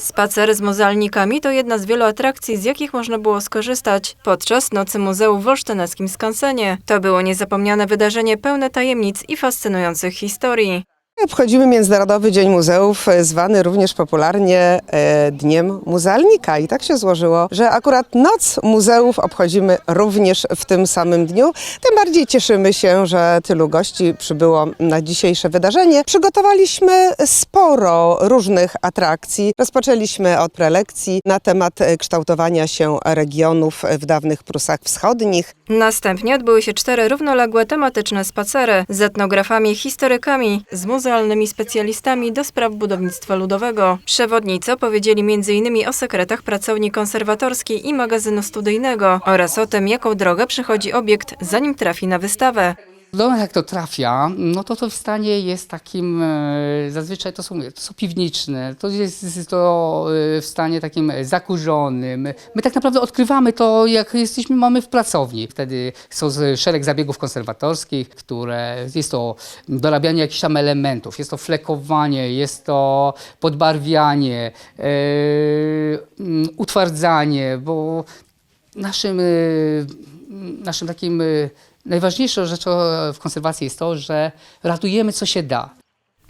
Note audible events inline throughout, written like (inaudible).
Spacer z muzealnikami to jedna z wielu atrakcji, z jakich można było skorzystać podczas Nocy Muzeów w Olsztyneckim Skansenie. To było niezapomniane wydarzenie pełne tajemnic i fascynujących historii. Obchodzimy Międzynarodowy Dzień Muzeów, e, zwany również popularnie e, Dniem Muzealnika. I tak się złożyło, że akurat Noc Muzeów obchodzimy również w tym samym dniu. Tym bardziej cieszymy się, że tylu gości przybyło na dzisiejsze wydarzenie. Przygotowaliśmy sporo różnych atrakcji. Rozpoczęliśmy od prelekcji na temat e, kształtowania się regionów w dawnych Prusach Wschodnich. Następnie odbyły się cztery równoległe tematyczne spacery z etnografami, historykami, z specjalistami do spraw budownictwa ludowego. Przewodnicy opowiedzieli m.in. o sekretach pracowni konserwatorskiej i magazynu studyjnego oraz o tym, jaką drogę przechodzi obiekt, zanim trafi na wystawę. Nas jak to trafia, no to to w stanie jest takim, e, zazwyczaj to są, to są piwniczne, to jest, to e, w stanie takim zakurzonym. My tak naprawdę odkrywamy to, jak jesteśmy, mamy w pracowni. Wtedy są szereg zabiegów konserwatorskich, które, jest to dorabianie jakichś tam elementów, jest to flekowanie, jest to podbarwianie, mm, utwardzanie, bo naszym, naszym takim najważniejszą rzeczą w konserwacji jest to, że ratujemy co się da.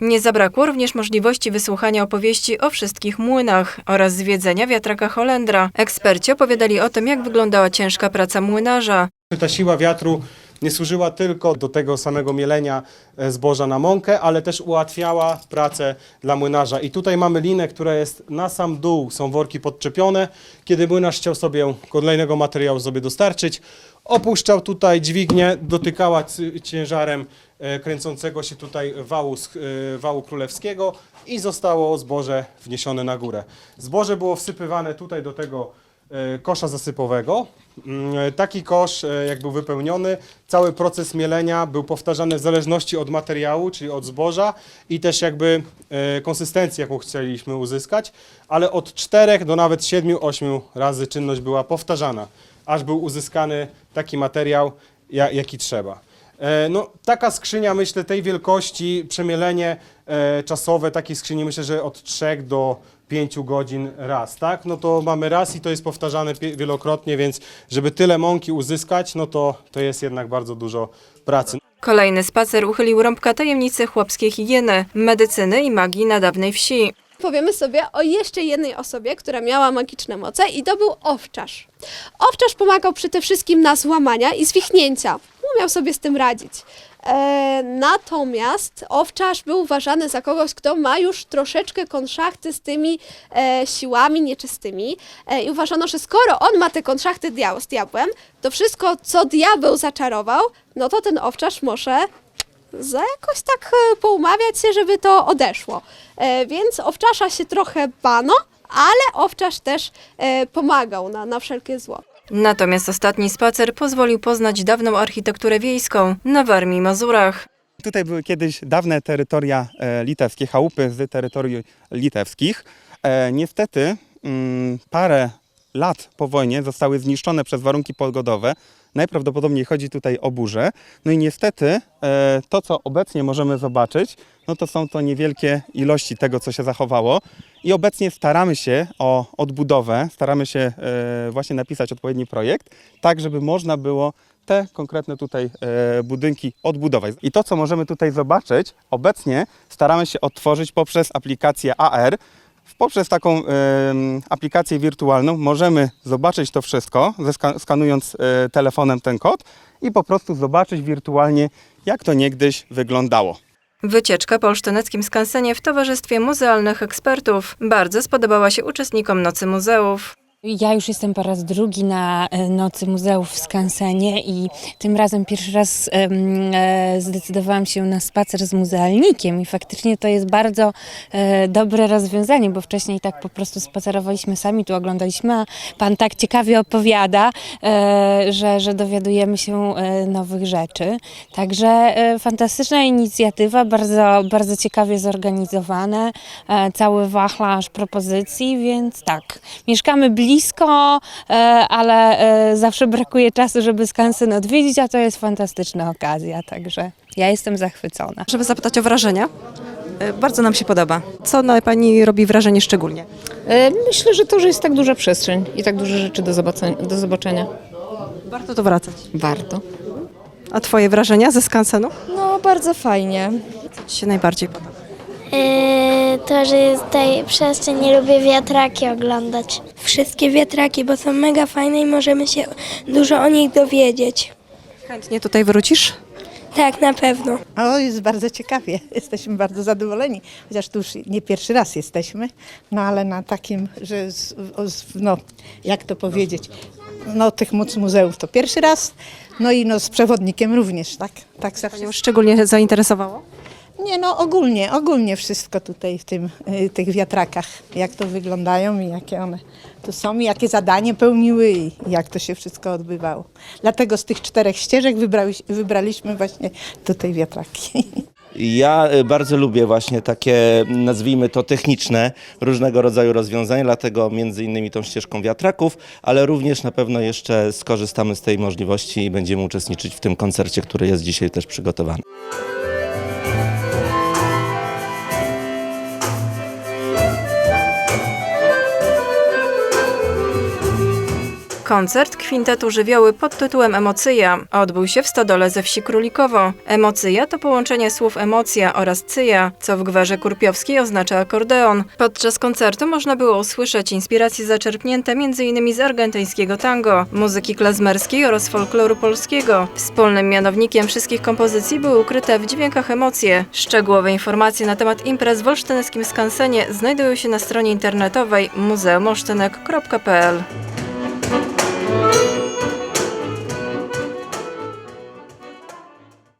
Nie zabrakło również możliwości wysłuchania opowieści o wszystkich młynach oraz zwiedzenia wiatraka Holendra. Eksperci opowiadali o tym, jak wyglądała ciężka praca młynarza, Ta siła wiatru nie służyła tylko do tego samego mielenia e, zboża na mąkę, ale też ułatwiała pracę dla młynarza. I tutaj mamy linę, która jest na sam dół, są worki podczepione. Kiedy młynarz chciał sobie kolejnego materiału sobie dostarczyć, opuszczał tutaj dźwignię, dotykała ciężarem e, kręcącego się tutaj wału, e, wału królewskiego i zostało zboże wniesione na górę. Zboże było wsypywane tutaj do tego kosza zasypowego. Mm, Taki kosz, e, jak był wypełniony, cały proces mielenia był powtarzany w zależności od materiału, czyli od zboża i też jakby e, konsystencji, jaką chcieliśmy uzyskać, ale od 4 do nawet 7-8 razy czynność była powtarzana, aż był uzyskany taki materiał, ja- jaki trzeba. E, No, taka skrzynia, myślę, tej wielkości, przemielenie e, czasowe takiej skrzyni, myślę, że od 3 do 5 godzin raz, tak? No to mamy raz i to jest powtarzane wielokrotnie, więc żeby tyle mąki uzyskać, no to, to jest jednak bardzo dużo pracy. Kolejny spacer uchylił rąbka tajemnicy chłopskiej higieny, medycyny i magii na dawnej wsi. Powiemy sobie o jeszcze jednej osobie, która miała magiczne moce i to był owczarz. Owczarz pomagał przede wszystkim na złamania i zwichnięcia. Umiał sobie z tym radzić. E, natomiast owczarz był uważany za kogoś, kto ma już troszeczkę konszachty z tymi e, siłami nieczystymi e, i uważano, że skoro on ma te konszachty diał, z diabłem, to wszystko, co diabeł zaczarował, no to ten owczarz może za jakoś tak e, poumawiać się, żeby to odeszło. E, więc owczarza się trochę bano, ale owczarz też e, pomagał na, na wszelkie zło. Natomiast ostatni spacer pozwolił poznać dawną architekturę wiejską na Warmii Mazurach. Tutaj były kiedyś dawne terytoria e, litewskie, chałupy z terytoriów litewskich. E, niestety mm, parę lat po wojnie zostały zniszczone przez warunki pogodowe. Najprawdopodobniej chodzi tutaj o burzę. No i niestety e, to, co obecnie możemy zobaczyć, no to są to niewielkie ilości tego, co się zachowało. I obecnie staramy się o odbudowę, staramy się e, właśnie napisać odpowiedni projekt, tak żeby można było te konkretne tutaj e, budynki odbudować. I to, co możemy tutaj zobaczyć, obecnie staramy się odtworzyć poprzez aplikację AR. Poprzez taką aplikację wirtualną możemy zobaczyć to wszystko, skanując e, telefonem ten kod i po prostu zobaczyć wirtualnie, jak to niegdyś wyglądało. Wycieczka po olsztyneckim skansenie w towarzystwie muzealnych ekspertów bardzo spodobała się uczestnikom Nocy Muzeów. Ja już jestem po raz drugi na e, Nocy Muzeów w Skansenie i tym razem pierwszy raz e, zdecydowałam się na spacer z muzealnikiem i faktycznie to jest bardzo e, dobre rozwiązanie, bo wcześniej tak po prostu spacerowaliśmy sami, tu oglądaliśmy, a pan tak ciekawie opowiada, że, że dowiadujemy się nowych rzeczy. Także fantastyczna inicjatywa, bardzo, bardzo ciekawie zorganizowane, cały wachlarz propozycji, więc tak, mieszkamy blisko, e, ale e, zawsze brakuje czasu, żeby skansen odwiedzić, a to jest fantastyczna okazja, także ja jestem zachwycona. Żeby zapytać o wrażenia. E, Bardzo nam się podoba. Co na Pani robi wrażenie szczególnie? Myślę, że to, że jest tak duża przestrzeń i tak dużo rzeczy do zobaczenia. Do zobaczenia. Warto tu wracać. Warto. A Twoje wrażenia ze skansenu? No, bardzo fajnie. Co Ci się najbardziej podoba? Yy, to, że jest tutaj przestrzeń, nie lubię wiatraki oglądać. Wszystkie wiatraki, bo są mega fajne i możemy się dużo o nich dowiedzieć. Chętnie tutaj wrócisz? Tak, na pewno. O, jest bardzo ciekawie. (laughs) Jesteśmy bardzo zadowoleni, chociaż tu już nie pierwszy raz jesteśmy, no ale na takim, że z, o, z, no, jak to powiedzieć, no tych móc muzeów to pierwszy raz, no i no z przewodnikiem również, tak? Tak zawsze. Panią szczególnie zainteresowało? Nie, no ogólnie, ogólnie wszystko tutaj w tym, y, tych wiatrakach, jak to wyglądają i jakie one tu są i jakie zadanie pełniły i jak to się wszystko odbywało. Dlatego z tych czterech ścieżek wybrali, wybraliśmy właśnie tutaj wiatraki. Ja y, bardzo lubię właśnie takie, nazwijmy to techniczne, różnego rodzaju rozwiązania, dlatego między innymi tą ścieżką wiatraków, ale również na pewno jeszcze skorzystamy z tej możliwości i będziemy uczestniczyć w tym koncercie, który jest dzisiaj też przygotowany. Koncert kwintetu żywioły pod tytułem Emocyja odbył się w stodole ze wsi Królikowo. Emocyja to połączenie słów emocja oraz cyja, co w gwarze kurpiowskiej oznacza akordeon. Podczas koncertu można było usłyszeć inspiracje zaczerpnięte m.in. z argentyńskiego tango, muzyki klezmerskiej oraz folkloru polskiego. Wspólnym mianownikiem wszystkich kompozycji były ukryte w dźwiękach emocje. Szczegółowe informacje na temat imprez w olsztyneckim skansenie znajdują się na stronie internetowej muzeumolsztynek.pl.